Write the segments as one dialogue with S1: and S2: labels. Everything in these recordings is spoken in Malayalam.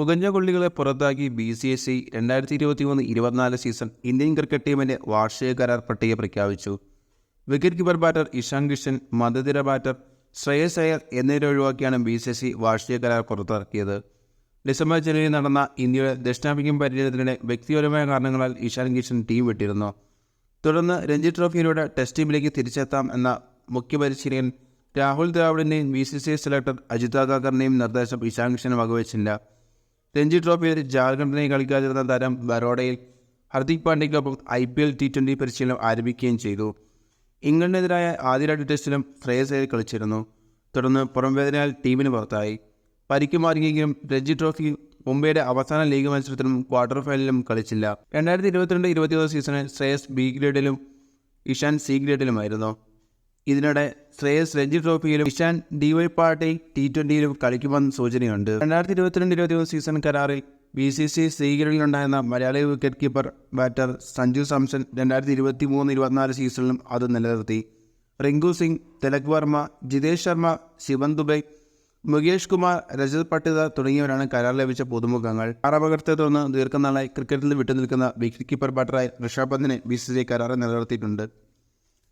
S1: പുകഞ്ഞ കൊള്ളികളെ പുറത്താക്കി ബി സി എസ് സി രണ്ടായിരത്തി ഇരുപത്തി മൂന്ന് ഇരുപത്തിനാല് സീസൺ ഇന്ത്യൻ ക്രിക്കറ്റ് ടീമിന്റെ വാർഷിക കരാർ പട്ടിക പ്രഖ്യാപിച്ചു. Wicket keeper batter Ishan Kishan മധ്യനിര ബാറ്റർ ശ്രേയസ് അയ്യർ എന്നിവരെ ഒഴിവാക്കിയാണ് ബി സി എസ് സി വാർഷിക കരാർ പുറത്തിറക്കിയത്. ഡിസംബർ ജനുവരിയിൽ നടന്ന ഇന്ത്യയുടെ ദക്ഷിണാഫ്രിക്കൻ പര്യടനത്തിനിടെ വ്യക്തിപരമായ കാരണങ്ങളാൽ ഇഷാൻ കിഷൻ ടീം വിട്ടിരുന്നു. തുടർന്ന് രഞ്ജി ട്രോഫിയിലൂടെ ടെസ്റ്റ് ടീമിലേക്ക് തിരിച്ചെത്താം എന്ന മുഖ്യ പരിശീലകൻ Rahul ദ്രാവിഡിന്റെയും B C C selector Ajit അഗാക്കറിന്റെയും നിർദ്ദേശം ഇഷാൻ കിഷന് വകവച്ചില്ല. രഞ്ജി ട്രോഫിയിൽ ജാർഖണ്ഡിനെ കളിക്കാതിരുന്ന താരം ബറോഡയിൽ Hardik പാണ്ഡ്യയ്ക്കൊപ്പം I P L T twenty പരിശീലനം ആരംഭിക്കുകയും ചെയ്തു. ഇംഗ്ലണ്ടിനെതിരായ ആദ്യ രണ്ട് ടെസ്റ്റിലും ശ്രേയസ് അയ്യർ കളിച്ചിരുന്നു. തുടർന്ന് പുറംവേദനയാൽ ടീമിന് പുറത്തായി. പരിക്ക് മാറിയെങ്കിലും രഞ്ജി ട്രോഫി മുംബൈയുടെ അവസാന ലീഗ് മത്സരത്തിലും ക്വാർട്ടർ ഫൈനലിലും കളിച്ചില്ല. രണ്ടായിരത്തി ഇരുപത്തിരണ്ട് ഇരുപത്തിയൊന്ന് സീസണിൽ ശ്രേയസ് ബി ഗ്രേഡിലും ഇഷാൻ സി ഗ്രേഡിലുമായിരുന്നു. ഇതിനിടെ ശ്രേയസ് രഞ്ജി ട്രോഫിയിലും ഇഷാൻ ഡിവൈ പാർട്ടി ടി ട്വന്റിയിലും കളിക്കുമെന്ന് സൂചനയുണ്ട്. രണ്ടായിരത്തി ഇരുപത്തിരണ്ട് ഇരുപത്തിമൂന്ന് സീസൺ കരാറിൽ B C C സ്വീകരിലുണ്ടായിരുന്ന Malayali wicket keeper batter Sanju Samson രണ്ടായിരത്തി ഇരുപത്തി മൂന്ന് ഇരുപത്തിനാല് സീസണിലും അത് നിലനിർത്തി. റിങ്കു സിംഗ് തിലക് വർമ്മ ജിതേഷ് ശർമ്മ ശിവൻ ദുബൈ മുകേഷ് കുമാർ രജത് പട്ടിത തുടങ്ങിയവരാണ് കരാർ ലഭിച്ച പുതുമുഖങ്ങൾ. അപകടത്തെ തുടർന്ന് ദീർഘനാളായി ക്രിക്കറ്റിൽ വിട്ടുനിൽക്കുന്ന വിക്കറ്റ് കീപ്പർ ബാറ്ററായി ഋഷഭ് പന്തിനെ ബി സി സി കരാറിൽ നിലനിർത്തിയിട്ടുണ്ട്.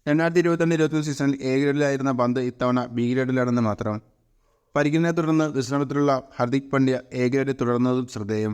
S1: രണ്ടായിരത്തി ഇരുപത്തിരണ്ട് ഇരുപത്തി സീസണിൽ എ ഗ്രേഡിലായിരുന്ന പന്ത് ഇത്തവണ ബി ഗ്രേഡിലാണെന്ന് മാത്രം. പരിക്കിനെ തുടർന്ന് വിശ്രമത്തിലുള്ള ഹർദിക് പണ്ഡ്യ എ ഗ്രേഡിൽ തുടർന്നതും ശ്രദ്ധേയം.